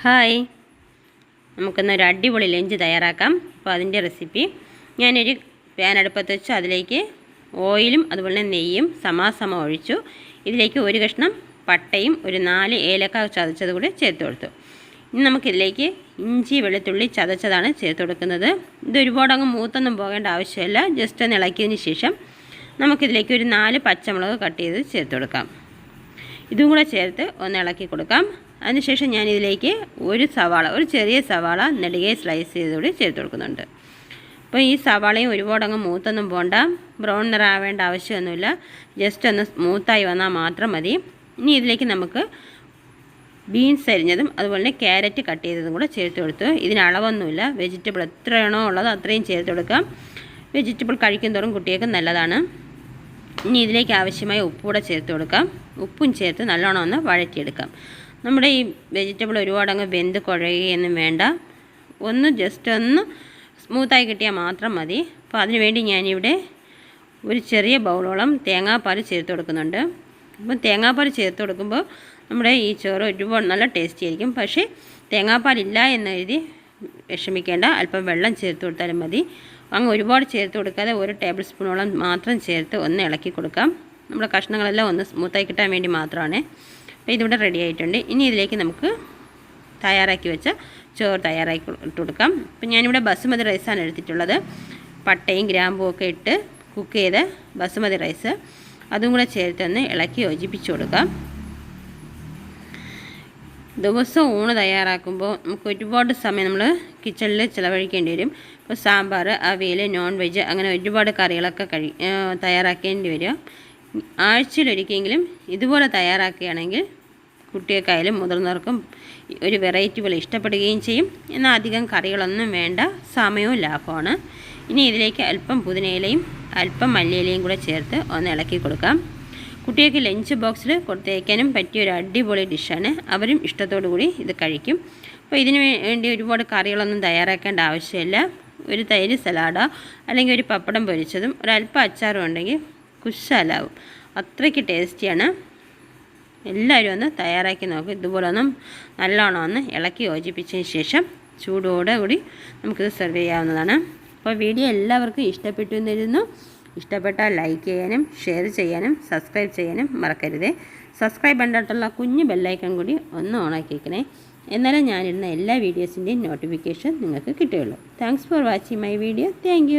Hi. നമുക്കിന്നൊരു അടിപൊളി lunch തയ്യാറാക്കാം. അപ്പോൾ അതിന്റെ റെസിപ്പി ഞാനൊരു പാൻ അടുപ്പത്ത് വെച്ചു. അതിലേക്ക് ഓയിലും അതുപോലെ തന്നെ നെയ്യും സമാസമം ഒഴിച്ചു. ഇതിലേക്ക് ഒരു കഷ്ണം പട്ടയും ഒരു നാല് ഏലക്ക ചതച്ചത് കൂടി ചേർത്ത് കൊടുത്തു. ഇനി നമുക്കിതിലേക്ക് ഇഞ്ചി വെളുത്തുള്ളി ചതച്ചതാണ് ചേർത്ത് കൊടുക്കുന്നത്. ഇത് ഒരുപാട് അങ്ങ് മൂത്തൊന്നും പോകേണ്ട ആവശ്യമില്ല. ജസ്റ്റ് ഒന്ന് ഇളക്കിയതിന് ശേഷം നമുക്കിതിലേക്ക് ഒരു നാല് പച്ചമുളക് കട്ട് ചെയ്ത് ചേർത്ത് കൊടുക്കാം. ഇതും കൂടെ ചേർത്ത് ഒന്ന് ഇളക്കി കൊടുക്കാം. അതിനുശേഷം ഞാനിതിലേക്ക് ഒരു സവാള ഒരു ചെറിയ സവാള നെടുകെ സ്ലൈസ് ചെയ്തുകൂടി ചേർത്ത് കൊടുക്കുന്നുണ്ട്. അപ്പോൾ ഈ സവാളയും ഒരുപാടങ്ങ് മൂത്തൊന്നും പോകണ്ട ബ്രൗൺ നിറാവേണ്ട ആവശ്യമൊന്നുമില്ല. ജസ്റ്റ് ഒന്ന് സ്മൂത്തായി വന്നാൽ മാത്രം മതി. ഇനി ഇതിലേക്ക് നമുക്ക് ബീൻസ് അരിഞ്ഞതും അതുപോലെ തന്നെ ക്യാരറ്റ് കട്ട് ചെയ്തതും കൂടെ ചേർത്ത് കൊടുത്തു. ഇതിന് അളവൊന്നുമില്ല. വെജിറ്റബിൾ എത്രയാണോ ഉള്ളത് അത്രയും ചേർത്ത് കൊടുക്കാം. വെജിറ്റബിൾ കഴിക്കും തോറും കുട്ടികൾക്ക് നല്ലതാണ്. ഇനി ഇതിലേക്ക് ആവശ്യമായ ഉപ്പൂടെ ചേർത്ത് കൊടുക്കാം. ഉപ്പും ചേർത്ത് നല്ലോണം ഒന്ന് വഴറ്റിയെടുക്കാം. നമ്മുടെ ഈ വെജിറ്റബിൾ ഒരുപാട് അങ്ങ് വെന്ത് കുഴയുകയൊന്നും വേണ്ട. ഒന്ന് ജസ്റ്റ് ഒന്ന് സ്മൂത്തായി കിട്ടിയാൽ മാത്രം മതി. അപ്പോൾ അതിന് വേണ്ടി ഞാനിവിടെ ഒരു ചെറിയ ബൗളോളം തേങ്ങാപ്പാൽ ചേർത്ത് കൊടുക്കുന്നുണ്ട്. അപ്പം തേങ്ങാപ്പാൽ ചേർത്ത് കൊടുക്കുമ്പോൾ നമ്മുടെ ഈ ചോറ് ഒരുപാട് നല്ല ടേസ്റ്റി ആയിരിക്കും. പക്ഷേ തേങ്ങാപ്പാലില്ല എന്ന് എഴുതി വിഷമിക്കേണ്ട. അല്പം വെള്ളം ചേർത്ത് കൊടുത്താലും മതി. അങ്ങ് ഒരുപാട് ചേർത്ത് കൊടുക്കാതെ ഒരു ടേബിൾ സ്പൂണോളം മാത്രം ചേർത്ത് ഒന്ന് ഇളക്കി കൊടുക്കാം. നമ്മുടെ കഷ്ണങ്ങളെല്ലാം ഒന്ന് സ്മൂത്തായി കിട്ടാൻ വേണ്ടി മാത്രമാണ്. അപ്പോൾ ഇതിവിടെ റെഡി ആയിട്ടുണ്ട്. ഇനി ഇതിലേക്ക് നമുക്ക് തയ്യാറാക്കി വെച്ച ചോറ് തയ്യാറാക്കി ഇട്ട് കൊടുക്കാം. അപ്പം ഞാനിവിടെ ബസുമതി റൈസാണ് എടുത്തിട്ടുള്ളത്. പട്ടയും ഗ്രാമ്പും ഒക്കെ ഇട്ട് കുക്ക് ചെയ്ത ബസുമതി റൈസ്. അതും കൂടെ ചേർത്തൊന്ന് ഇളക്കി യോജിപ്പിച്ച് കൊടുക്കാം. ദിവസം ഊണ് തയ്യാറാക്കുമ്പോൾ നമുക്ക് ഒരുപാട് സമയം നമ്മൾ കിച്ചണിൽ ചിലവഴിക്കേണ്ടി വരും. ഇപ്പോൾ സാമ്പാർ അവിയൽ നോൺ വെജ് അങ്ങനെ ഒരുപാട് കറികളൊക്കെ കഴി തയ്യാറാക്കേണ്ടി വരും ആഴ്ചയിലൊരിക്കലെങ്കിലും ഇതുപോലെ തയ്യാറാക്കുകയാണെങ്കിൽ കുട്ടികൾക്കായാലും മുതിർന്നവർക്കും ഒരു വെറൈറ്റി പോലെ ഇഷ്ടപ്പെടുകയും ചെയ്യും. എന്നാൽ അധികം കറികളൊന്നും വേണ്ട സമയവും ലാഭമാണ്. ഇനി ഇതിലേക്ക് അല്പം പുതിനയിലയും അല്പം മല്ലിയിലയും കൂടെ ചേർത്ത് ഒന്ന് ഇളക്കി കൊടുക്കാം. കുട്ടികൾക്ക് ലഞ്ച് ബോക്സിൽ കൊടുത്തേക്കാനും പറ്റിയ ഒരു അടിപൊളി ഡിഷാണ്. അവരും ഇഷ്ടത്തോടു കൂടി ഇത് കഴിക്കും. അപ്പോൾ ഇതിന് വേണ്ടി ഒരുപാട് കറികളൊന്നും തയ്യാറാക്കേണ്ട ആവശ്യമില്ല. ഒരു തൈര് സലാഡോ അല്ലെങ്കിൽ ഒരു പപ്പടം പൊരിച്ചതും ഒരല്പം അച്ചാറും ഉണ്ടെങ്കിൽ കുശാലാവും. അത്രയ്ക്ക് ടേസ്റ്റിയാണ്. എല്ലാവരും ഒന്ന് തയ്യാറാക്കി നോക്കും. ഇതുപോലെ ഒന്നും നല്ലോണം ഒന്ന് ഇളക്കി യോജിപ്പിച്ചതിന് ശേഷം ചൂടോടെ കൂടി നമുക്കിത് സെർവ് ചെയ്യാവുന്നതാണ്. അപ്പോൾ വീഡിയോ എല്ലാവർക്കും ഇഷ്ടപ്പെട്ടു എന്നിരുന്നു ഇഷ്ടപ്പെട്ടാൽ ലൈക്ക് ചെയ്യാനും ഷെയർ ചെയ്യാനും സബ്സ്ക്രൈബ് ചെയ്യാനും മറക്കരുതേ. സബ്സ്ക്രൈബ് കണ്ടിട്ടുള്ള കുഞ്ഞു ബെല്ലൈക്കൺ കൂടി ഒന്ന് ഓണാക്കിക്കണേ എന്നാലേ ഞാനിടുന്ന എല്ലാ വീഡിയോസിന്റെയും നോട്ടിഫിക്കേഷൻ നിങ്ങൾക്ക് കിട്ടുകയുള്ളൂ. Thanks for watching my video thank